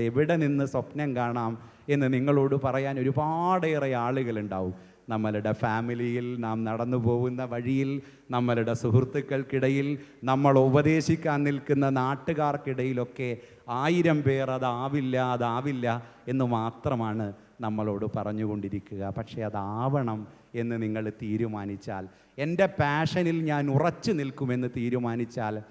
എവിടെ നിന്ന് സ്വപ്നം കാണാം എന്ന് നിങ്ങളോട് പറയാൻ ഒരുപാടേറെ ആളുകളുണ്ടാവും. നമ്മളുടെ ഫാമിലിയിൽ നാം നടന്നു പോകുന്ന വഴിയിൽ നമ്മളുടെ സുഹൃത്തുക്കൾക്കിടയിൽ നമ്മൾ ഉപദേശിക്കാൻ നിൽക്കുന്ന നാട്ടുകാർക്കിടയിലൊക്കെ ആയിരം പേർ അതാവില്ല അതാവില്ല എന്ന് മാത്രമാണ് നമ്മളോട് പറഞ്ഞുകൊണ്ടിരിക്കുക. പക്ഷേ അതാവണം എന്ന് നിങ്ങൾ തീരുമാനിച്ചാൽ എന്റെ പാഷനിൽ ഞാൻ ഉറച്ചു നിൽക്കുമെന്ന് തീരുമാനിച്ചാൽ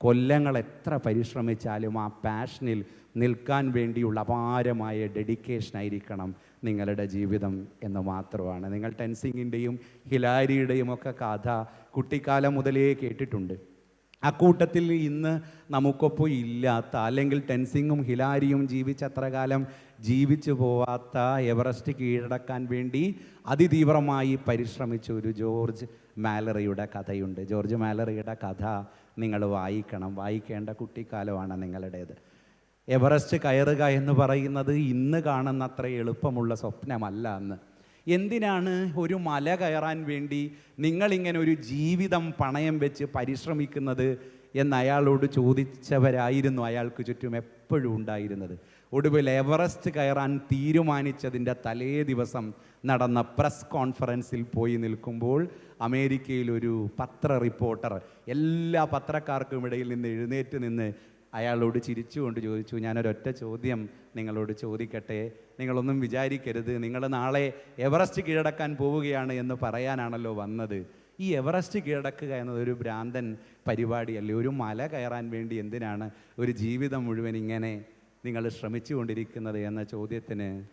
കൊല്ലങ്ങൾ എത്ര പരിശ്രമിച്ചാലും ആ പാഷനിൽ നിൽക്കാൻ വേണ്ടിയുള്ള അപാരമായ ഡെഡിക്കേഷൻ ആയിരിക്കണം നിങ്ങളുടെ ജീവിതം എന്ന് മാത്രമാണ്. നിങ്ങൾ ടെൻസിങ്ങിന്റെയും ഹിലാരിയുടെയും ഒക്കെ കഥ കുട്ടിക്കാലം മുതലേ കേട്ടിട്ടുണ്ട്. അക്കൂട്ടത്തിൽ ഇന്ന് നമുക്കൊപ്പം ഇല്ലാത്ത അല്ലെങ്കിൽ ടെൻസിങ്ങും ഹിലാരിയും ജീവിച്ചത്ര കാലം ജീവിച്ചു പോവാത്ത എവറസ്റ്റ് കീഴടക്കാൻ വേണ്ടി അതിതീവ്രമായി പരിശ്രമിച്ച ഒരു ജോർജ് മാലറിയുടെ കഥയുണ്ട്. ജോർജ് മാലറിയുടെ കഥ നിങ്ങൾ വായിക്കണം. വായിക്കേണ്ട കുട്ടിക്കാലമാണ് നിങ്ങളുടേത്. എവറസ്റ്റ് കയറുക എന്ന് പറയുന്നത് ഇന്ന് കാണുന്ന അത്ര എളുപ്പമുള്ള സ്വപ്നമല്ല അന്ന്. എന്തിനാണ് ഒരു മല കയറാൻ വേണ്ടി നിങ്ങളിങ്ങനെ ഒരു ജീവിതം പണയം വെച്ച് പരിശ്രമിക്കുന്നത് എന്ന് അയാളോട് ചോദിച്ചവരായിരുന്നു അയാൾക്ക് ചുറ്റും എപ്പോഴും ഉണ്ടായിരുന്നത്. ഒടുവിൽ എവറസ്റ്റ് കയറാൻ തീരുമാനിച്ചതിന്റെ തലേ ദിവസം നടന്ന പ്രസ് കോൺഫറൻസിൽ പോയി നിൽക്കുമ്പോൾ അമേരിക്കയിലൊരു പത്ര റിപ്പോർട്ടർ എല്ലാ പത്രക്കാർക്കും ഇടയിൽ നിന്ന് എഴുന്നേറ്റ് നിന്ന് അയാളോട് ചിരിച്ചുകൊണ്ട് ചോദിച്ചു ഞാനൊരൊറ്റ ചോദ്യം നിങ്ങളോട് ചോദിക്കട്ടെ? നിങ്ങളൊന്നും വിചാരിക്കരുത്. നിങ്ങൾ നാളെ എവറസ്റ്റ് കീഴടക്കാൻ പോവുകയാണ് എന്ന് പറയാനാണല്ലോ വന്നത്. ഈ എവറസ്റ്റ് കീഴടക്കുക എന്നത് ഒരു ഭ്രാന്തൻ പരിപാടിയല്ലേ? ഒരു മല കയറാൻ വേണ്ടി എന്തിനാണ് ഒരു ജീവിതം മുഴുവൻ ഇങ്ങനെ നിങ്ങൾ ശ്രമിച്ചുകൊണ്ടിരിക്കുന്നത് എന്ന ചോദ്യത്തിന്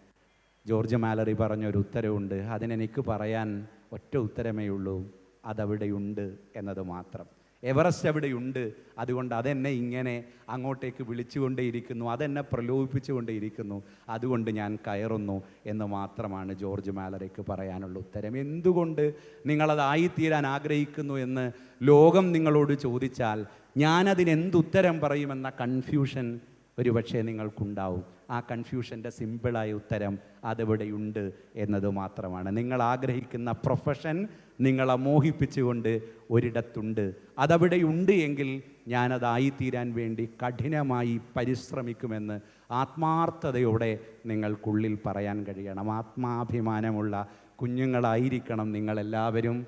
ജോർജ് മാലറി പറഞ്ഞൊരു ഉത്തരവുണ്ട്. അതിനെനിക്ക് പറയാൻ ഒറ്റ ഉത്തരമേ ഉള്ളൂ. അതവിടെയുണ്ട് എന്നത് മാത്രം. എവറസ്റ്റ് അവിടെയുണ്ട്. അതുകൊണ്ട് അതെന്നെ ഇങ്ങനെ അങ്ങോട്ടേക്ക് വിളിച്ചുകൊണ്ടേയിരിക്കുന്നു. അതെന്നെ പ്രലോഭിപ്പിച്ചുകൊണ്ടേയിരിക്കുന്നു. അതുകൊണ്ട് ഞാൻ കയറുന്നു എന്ന് മാത്രമാണ് ജോർജ് മാലറയ്ക്ക് പറയാനുള്ള ഉത്തരം. എന്തുകൊണ്ട് നിങ്ങളതായിത്തീരാൻ ആഗ്രഹിക്കുന്നു എന്ന് ലോകം നിങ്ങളോട് ചോദിച്ചാൽ ഞാനതിനെന്തുത്തരം പറയുമെന്ന കൺഫ്യൂഷൻ ഒരുപക്ഷെ നിങ്ങൾക്കുണ്ടാവും. ആ കൺഫ്യൂഷന്റെ സിമ്പിളായ ഉത്തരം അതെവിടെയുണ്ട് എന്നത് മാത്രമാണ്. നിങ്ങൾ ആഗ്രഹിക്കുന്ന പ്രൊഫഷൻ നിങ്ങളെ മോഹിപ്പിച്ചുകൊണ്ട് ഒരിടത്തുണ്ട്. അതവിടെയുണ്ട് എങ്കിൽ ഞാനതായിത്തീരാൻ വേണ്ടി കഠിനമായി പരിശ്രമിക്കുമെന്ന് ആത്മാർത്ഥതയോടെ നിങ്ങൾക്കുള്ളിൽ പറയാൻ കഴിയണം. ആത്മാഭിമാനമുള്ള കുഞ്ഞുങ്ങളായിരിക്കണം നിങ്ങളെല്ലാവരും.